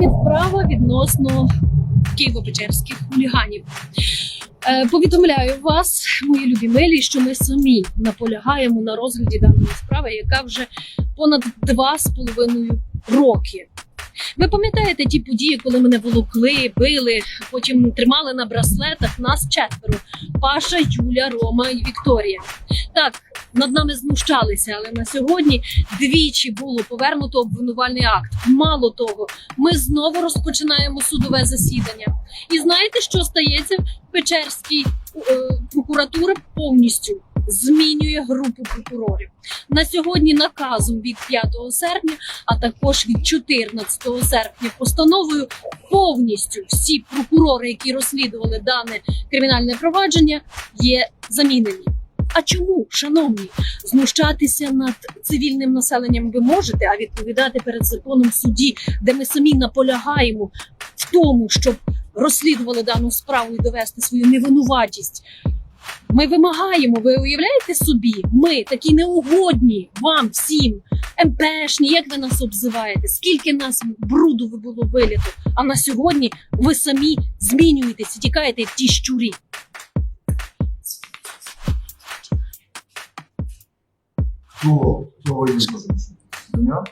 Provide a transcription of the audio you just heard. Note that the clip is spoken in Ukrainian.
Справа відносно києво-печерських хуліганів. Е, Повідомляю вас, мої любі милі, що ми самі наполягаємо на розгляді даної справи, яка вже понад два з половиною роки. Ви пам'ятаєте ті події, коли мене волокли, били, потім тримали на браслетах нас четверо: Паша, Юля, Рома і Вікторія. Так, над нами знущалися, але на сьогодні двічі було повернуто обвинувальний акт. Мало того, ми знову розпочинаємо судове засідання. І знаєте, що стається? Печерський е, прокуратура повністю змінює групу прокурорів. На сьогодні наказом від 5 серпня, а також від 14 серпня постановою повністю всі прокурори, які розслідували дане кримінальне провадження, є замінені. А чому, шановні, знущатися над цивільним населенням ви можете, а відповідати перед законом в суді, де ми самі наполягаємо в тому, щоб розслідували дану справу і довести свою невинуватість. Ми вимагаємо, ви уявляєте собі, ми такі неугодні вам всім, МПшні, як ви нас обзиваєте, скільки нас бруду ви було виліто, а на сьогодні ви самі змінюєтеся, тікаєте як ті щурі. 또, 또 이제 그러면